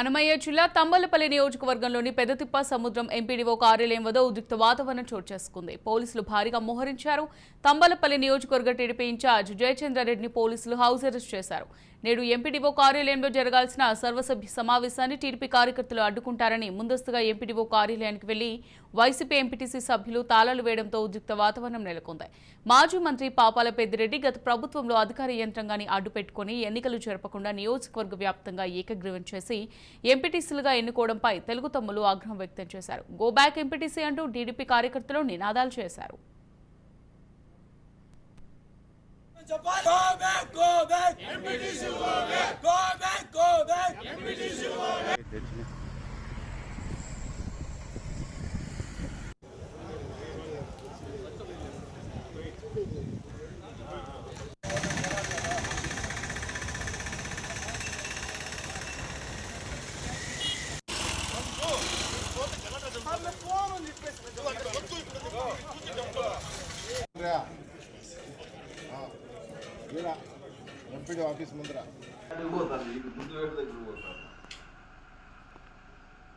అనమయ్య జిల్లా తంబలపల్లి నియోజకవర్గంలోని పెద్దతిప్ప సముద్రం ఎంపీడీఓ కార్యాలయం వద్ద ఉద్రిక్త వాతావరణం చోటు చేసుకుంది. పోలీసులు భారీగా మోహరించారు. తంబలపల్లి నియోజకవర్గ టీడీపీ ఇన్ఛార్జ్ జయచంద్రారెడ్డిని పోలీసులు హౌస్ అరెస్ట్ చేశారు. నేడు ఎంపీడీఓ కార్యాలయంలో జరగాల్సిన సర్వసభ్య సమావేశాన్ని టీడీపీ కార్యకర్తలు అడ్డుకుంటారని ముందస్తుగా ఎంపీడీఓ కార్యాలయానికి వెళ్ళి వైసీపీ ఎంపీటీసీ సభ్యులు తాళాలు వేయడంతో ఉద్రిక్త వాతావరణం నెలకొంది. మాజీ మంత్రి పాపాల పెద్దిరెడ్డి గత ప్రభుత్వంలో అధికార యంత్రాంగాన్ని అడ్డుపెట్టుకుని ఎన్నికలు జరపకుండా నియోజకవర్గ వ్యాప్తంగా ఏకగ్రీవం చేసి ఎంపీటీసీలుగా ఎన్నుకోవడంపై తెలుగు తమ్ములు ఆగ్రహం వ్యక్తం చేశారు. గోబ్యాక్ ఎంపీటీసీ అంటూ టీడీపీ కార్యకర్తలు నినాదాలు చేశారు. Go back, go back. MPD office ముందర.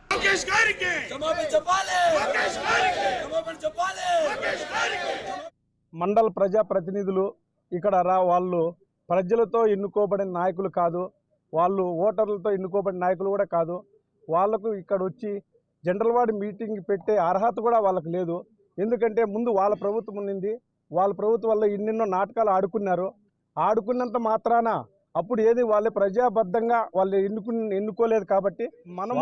లోకేష్ గారికి! మండల ప్రజాప్రతినిధులు ఇక్కడ రా వాళ్ళు ప్రజలతో ఎన్నుకోబడిన నాయకులు కాదు వాళ్ళు ఓటర్లతో ఎన్నుకోబడిన నాయకులు కూడా కాదు. వాళ్ళకు ఇక్కడ వచ్చి జనరల్ వార్డు మీటింగ్ పెట్టే అర్హత కూడా వాళ్ళకి లేదు. ఎందుకంటే ముందు వాళ్ళ ప్రభుత్వం ఉన్నింది. వాళ్ళ ప్రభుత్వం వల్ల ఎన్నెన్నో నాటకాలు ఆడుకున్నారు. ఆడుకున్నంత మాత్రాన అప్పుడు ఏది వాళ్ళు ప్రజాబద్ధంగా వాళ్ళు ఎన్నుకు ఎన్నుకోలేదు కాబట్టి మనం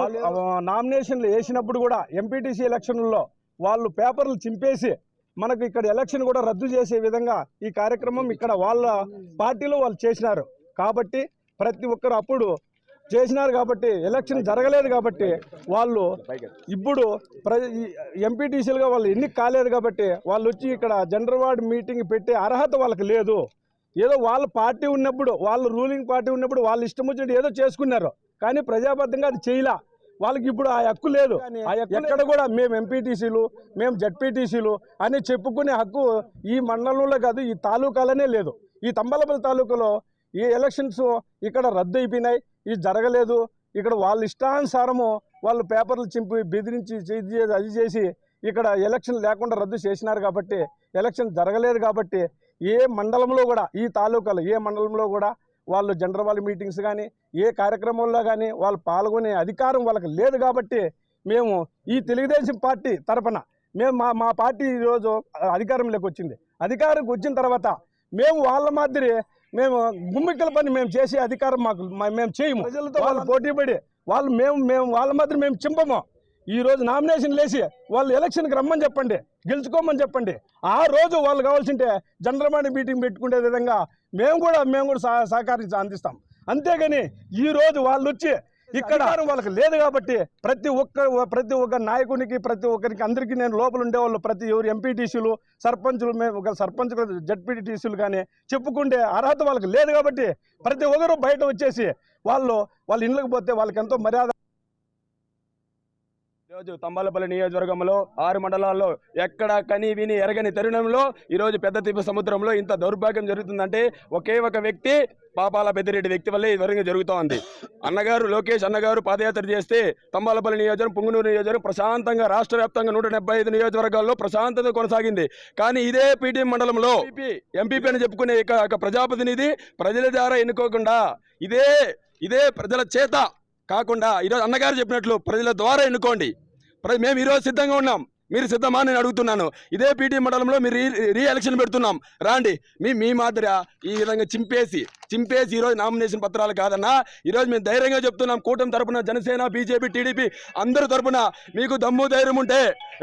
నామినేషన్లు వేసినప్పుడు కూడా ఎంపీటీసీ ఎలక్షన్లలో వాళ్ళు పేపర్లు చింపేసి మనకు ఇక్కడ ఎలక్షన్ కూడా రద్దు చేసే విధంగా ఈ కార్యక్రమం ఇక్కడ వాళ్ళ పార్టీలో వాళ్ళు చేసినారు. కాబట్టి ప్రతి ఒక్కరు అప్పుడు చేసినారు కాబట్టి ఎలక్షన్ జరగలేదు కాబట్టి వాళ్ళు ఇప్పుడు ప్ర ఎంపీటీసీలుగా వాళ్ళు ఎన్నిక కాలేదు కాబట్టి వాళ్ళు వచ్చి ఇక్కడ జనరల్ వార్డు మీటింగ్ పెట్టే అర్హత వాళ్ళకి లేదు. ఏదో వాళ్ళ పార్టీ ఉన్నప్పుడు వాళ్ళు రూలింగ్ పార్టీ ఉన్నప్పుడు వాళ్ళు ఇష్టం వచ్చినట్టు ఏదో చేసుకున్నారు. కానీ ప్రజాబద్ధంగా అది చేయలా. వాళ్ళకి ఇప్పుడు ఆ హక్కు లేదు. ఎక్కడ కూడా మేము ఎంపీటీసీలు మేము జడ్పీటీసీలు అని చెప్పుకునే హక్కు ఈ మండలంలో కాదు ఈ తాలూకాలోనే లేదు. ఈ తంబలపల్లి తాలూకాలో ఈ ఎలక్షన్స్ ఇక్కడ రద్దు అయిపోయినాయి. ఇది జరగలేదు. ఇక్కడ వాళ్ళ ఇష్టానుసారము వాళ్ళు పేపర్లు చింపి బెదిరించి అది చేసి ఇక్కడ ఎలక్షన్ లేకుండా రద్దు చేసినారు కాబట్టి ఎలక్షన్ జరగలేదు కాబట్టి ఏ మండలంలో కూడా ఈ తాలూకాలో ఏ మండలంలో కూడా వాళ్ళు జనరల్ వాళ్ళ మీటింగ్స్ కానీ ఏ కార్యక్రమంలో కానీ వాళ్ళు పాల్గొనే అధికారం వాళ్ళకి లేదు కాబట్టి మేము ఈ తెలుగుదేశం పార్టీ తరపున మేము మా మా పార్టీ ఈరోజు అధికారంలోకి వచ్చింది. అధికారంకి వచ్చిన తర్వాత మేము వాళ్ళ మాదిరి మేము గుమ్మిక్కల పని మేము చేసే అధికారం మాకు మేము చేయము. ప్రజలతో వాళ్ళు పోటీపడి వాళ్ళు మేము మేము వాళ్ళ మాదిరి మేము చింపము. ఈ రోజు నామినేషన్ లేచి వాళ్ళు ఎలక్షన్కి రమ్మని చెప్పండి గెలుచుకోమని చెప్పండి. ఆ రోజు వాళ్ళు కావాల్సింటే జనరల్ బాడీ మీటింగ్ పెట్టుకునే విధంగా మేము కూడా మేము కూడా సహ సహకారించి అందిస్తాం. అంతేగాని ఈ రోజు వాళ్ళు వచ్చి ఇక్కడ వాళ్ళకి లేదు కాబట్టి ప్రతి ఒక్క ప్రతి ఒక్క నాయకునికి ప్రతి ఒక్కరికి అందరికీ నేను లోపల ఉండేవాళ్ళు ప్రతి ఎవరు ఎంపీటీసీలు సర్పంచులు మేము ఒక సర్పంచ్ జడ్పీటీసీలు కానీ చెప్పుకుంటే అర్హత వాళ్ళకి లేదు కాబట్టి ప్రతి ఒక్కరు బయట వచ్చేసి వాళ్ళు వాళ్ళ ఇళ్ళకి పోతే వాళ్ళకి ఎంతో మర్యాద ఈరోజు తంబాలపల్లి నియోజకవర్గంలో ఆరు మండలాల్లో ఎక్కడ కని విని ఎరగని తరుణంలో ఈరోజు పెద్ద తిప్ప సముద్రంలో ఇంత దౌర్భాగ్యం జరుగుతుందంటే ఒకే ఒక వ్యక్తి పాపాల పెద్దిరెడ్డి వ్యక్తి వల్లే ఈ విధంగా జరుగుతూ ఉంది. అన్నగారు లోకేష్ అన్నగారు పాదయాత్ర చేస్తే తంబాలపల్లి నియోజకవర్గం పుంగునూరు నియోజకవర్గం ప్రశాంతంగా రాష్ట్ర వ్యాప్తంగా నూట డెబ్బై ఐదు నియోజకవర్గాల్లో ప్రశాంతత కొనసాగింది. కానీ ఇదే పీటీ మండలంలో ఎంపీపీ. అని చెప్పుకునే ప్రజాప్రతినిధి ప్రజల ద్వారా ఎన్నుకోకుండా ఇదే ఇదే ప్రజల చేత కాకుండా ఈరోజు అన్నగారు చెప్పినట్లు ప్రజల ద్వారా ఎన్నుకోండి. మేము ఈరోజు సిద్ధంగా ఉన్నాం. మీరు సిద్ధమా నేను అడుగుతున్నాను. ఇదే పీటీ మండలంలో మీరు రీ ఎలక్షన్ పెడుతున్నాం. రాండి. మీ మీ మాదిరి ఈ విధంగా చింపేసి చింపేసి ఈరోజు నామినేషన్ పత్రాలు కాదన్నా ఈరోజు మేము ధైర్యంగా చెప్తున్నాం. కూటమి తరపున జనసేన బీజేపీ టీడీపీ అందరి తరపున మీకు దమ్ము ధైర్యం ఉంటే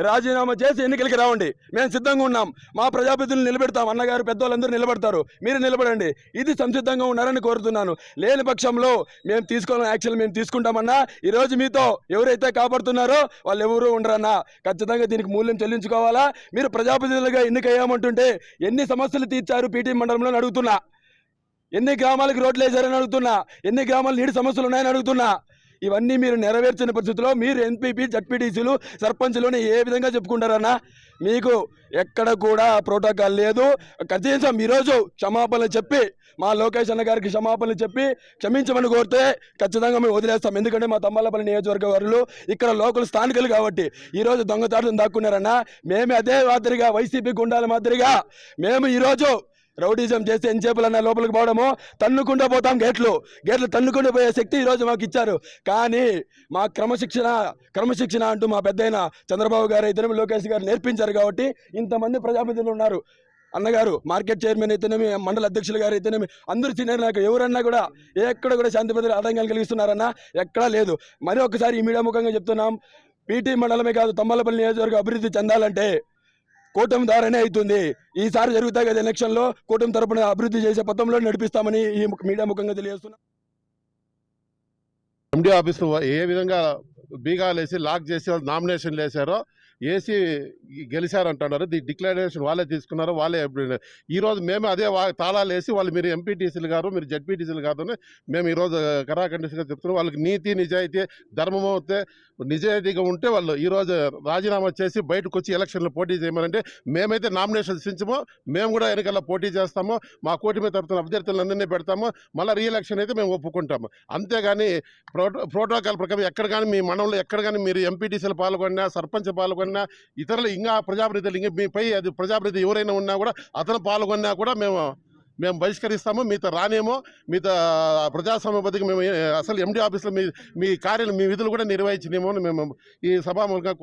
రాజీనామా చేసి ఎన్నికలకి రావండి. మేము సిద్ధంగా ఉన్నాం. మా ప్రజాప్రతినిధులు నిలబెడతాం. అన్నగారు పెద్దవాళ్ళందరూ నిలబడతారు. మీరు నిలబడండి. ఇది సంసిద్ధంగా ఉన్నారని కోరుతున్నాను. లేని పక్షంలో మేము తీసుకోవాలని యాక్షన్ మేము తీసుకుంటామన్నా ఈరోజు మీతో ఎవరైతే కాపాడుతున్నారో వాళ్ళు ఎవరు ఉండరన్నా. ఖచ్చితంగా దీనికి మూల్యం చెల్లించుకోవాలా? మీరు ప్రజాప్రతినిధులుగా ఎన్నికయ్యామంటుంటే ఎన్ని సమస్యలు తీర్చారు పీటీ మండలంలో అడుగుతున్నా. ఎన్ని గ్రామాలకు రోడ్లు వేశారని అడుగుతున్నా. ఎన్ని గ్రామాలు నీటి సమస్యలు ఉన్నాయని అడుగుతున్నా. ఇవన్నీ మీరు నెరవేర్చిన పరిస్థితుల్లో మీరు ఎంపీపీ జడ్పీటీసీలు సర్పంచ్లోనే ఏ విధంగా చెప్పుకుంటారన్నా మీకు ఎక్కడ కూడా ప్రోటోకాల్ లేదు. కనీసం ఈరోజు క్షమాపణలు చెప్పి మా లోకేష్ అన్న గారికి క్షమాపణలు చెప్పి క్షమించమని కోరితే ఖచ్చితంగా మేము వదిలేస్తాం. ఎందుకంటే మా తమ్మలపల్లి నియోజకవర్గ వారులు ఇక్కడ లోకల్ స్థానికులు కాబట్టి ఈరోజు దొంగచాటును దాక్కున్నారన్నా మేమే అదే మాదిరిగా వైసీపీ గుండాల మాదిరిగా మేము ఈరోజు రౌడీజం చేసి ఎంచేపులన్న లోపలికి పోవడము తన్నుకుండా పోతాం గేట్లు. గేట్లు తన్నుకుండా పోయే శక్తి ఈరోజు మాకు ఇచ్చారు. కానీ మా క్రమశిక్షణ క్రమశిక్షణ అంటూ మా పెద్దయిన చంద్రబాబు గారు ఇద్దరు లోకేష్ గారు నేర్పించారు కాబట్టి ఇంతమంది ప్రజాప్రతినిధులు ఉన్నారు. అన్నగారు మార్కెట్ చైర్మన్ అయితేనేమి మండల అధ్యక్షులు గారు అయితేనేమి అందరూ సీనియర్ నాకు ఎవరన్నా కూడా ఎక్కడ కూడా శాంతి భద్రత ఆటంకాలు కలిగిస్తున్నారన్నా ఎక్కడా లేదు. మరి ఒకసారి ఈ మీడియా ముఖంగా చెప్తున్నాం పీటీ మండలమే కాదు తమ్మలపల్లి నియోజకవర్గ అభివృద్ధి చెందాలంటే కూటమి ద్వారానే అవుతుంది. ఈసారి జరుగుతాయి కదా ఎలక్షన్లో కూటమి తరపున అభివృద్ధి చేసే పథంలో నడిపిస్తామని ఈ మీడియా ముఖంగా తెలియజేస్తున్నాం. ఎండి ఆఫీస్ ఏ విధంగా బీగాలు వేసి లాక్ చేసి వాళ్ళు నామినేషన్లు వేశారో ఏసీ గెలిచారంటున్నారు. ది డిక్లరేషన్ వాళ్ళే తీసుకున్నారు. వాళ్ళే ఈరోజు ఈ రోజు మేము అదే వా- తాళాలు వేసి వాళ్ళు మీరు ఎంపీటీసీలు గారు మీరు జడ్పీటీసీలు కాదు అని మేము ఈరోజు కరాఖండిగా చెప్తున్నాం. వాళ్ళకి నీతి నిజాయితీ ధర్మం అవుతే నిజాయితీగా ఉంటే వాళ్ళు ఈరోజు రాజీనామా చేసి బయటకు వచ్చి ఎలక్షన్లో పోటీ చేయమనంటే మేమైతే నామినేషన్ ఇచ్చించమో. మేము కూడా ఎన్నికల్లో పోటీ చేస్తాము. మా కూటమి తరపున అభ్యర్థులందరినీ పెడతాము. మళ్ళీ రీఎలక్షన్ అయితే మేము ఒప్పుకుంటాము. అంతేగాని ప్రోటో ప్రోటోకాల్ ప్రకారం ఎక్కడ కానీ మీ మండలంలో ఎక్కడ కానీ మీరు ఎంపీటీసీలు పాల్గొన్నా సర్పంచ్ పాల్గొన్నా ఇతరులు ఇంకా ప్రజాప్రతినిధులు ఇంకా మీపై అది ప్రజాప్రతినిధి ఎవరైనా ఉన్నా కూడా అతను పాల్గొన్నా కూడా మేము మేము బహిష్కరిస్తాము. మీతో రానేమో మీతో ప్రజాస్వామ్య పద్ధతికి మేము అసలు ఎండి ఆఫీస్లో మీ మీ కార్యాలు మీ విధులు కూడా నిర్వహించినేమో అని మేము ఈ సభాముఖంగా